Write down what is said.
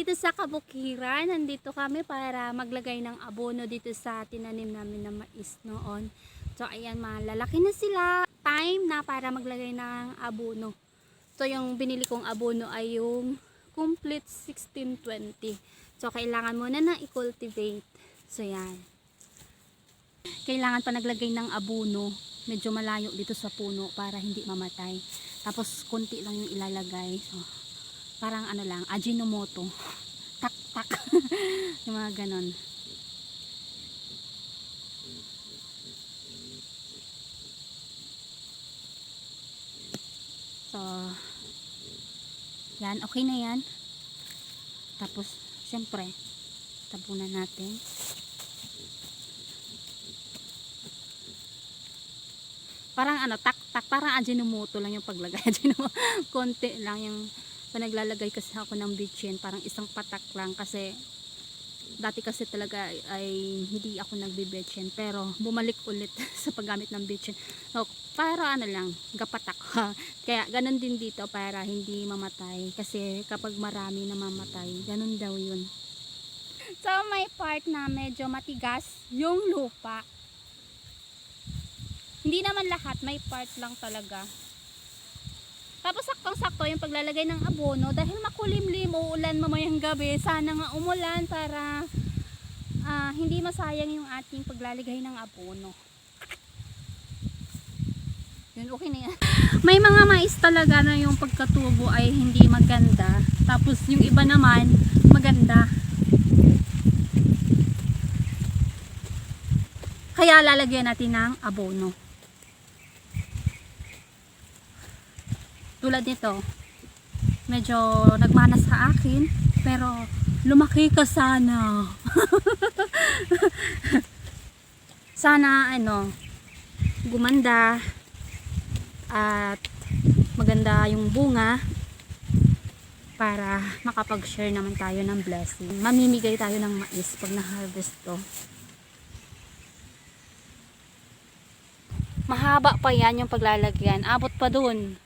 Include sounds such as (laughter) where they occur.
dito sa Kabukiran. Nandito kami para maglagay ng abono dito sa tinanim namin na mais noon. So ayan, malalaki na sila. Time na para maglagay ng abono. So yung binili kong abono ay yung complete 1620. So kailangan muna na i-cultivate. So yan. Kailangan pa naglagay ng abono. Medyo malayo dito sa puno para hindi mamatay. Tapos konti lang yung ilalagay. So parang ano lang, Ajinomoto. Tak tak. (laughs) yung mga ganon. So, yan, okay na yan. Tapos, syempre, tabunan natin. Parang ano, tak tak, parang Ajinomoto lang yung paglagay. (laughs) Ajinomoto, konti lang yung panaglalagay kasi ako ng bitchin, parang isang patak lang kasi dati kasi talaga ay, hindi ako nagbe-betchin pero bumalik ulit (laughs) sa paggamit ng bitchin. So, para ano lang, gapatak. (laughs) Kaya ganun din dito para hindi mamatay kasi kapag marami na mamatay, ganun daw yun. So, may part na medyo matigas yung lupa. Hindi naman lahat, may part lang talaga. Tapos saktong-sakto yung paglalagay ng abono dahil makulimlim, uulan mamayang gabi. Sana nga umulan para ah, hindi masayang yung ating paglalagay ng abono. Yun, okay na yan. May mga mais talaga na yung pagkatubo ay hindi maganda. Tapos yung iba naman, maganda. Kaya lalagyan natin ng abono. Tulad nito medyo nagmana sa akin pero lumaki ka sana. (laughs) Sana ano gumanda at maganda yung bunga para makapag-share naman tayo ng blessing. Mamimigay tayo ng mais pag na-harvest to. Mahaba pa yan yung paglalagyan. Abot pa dun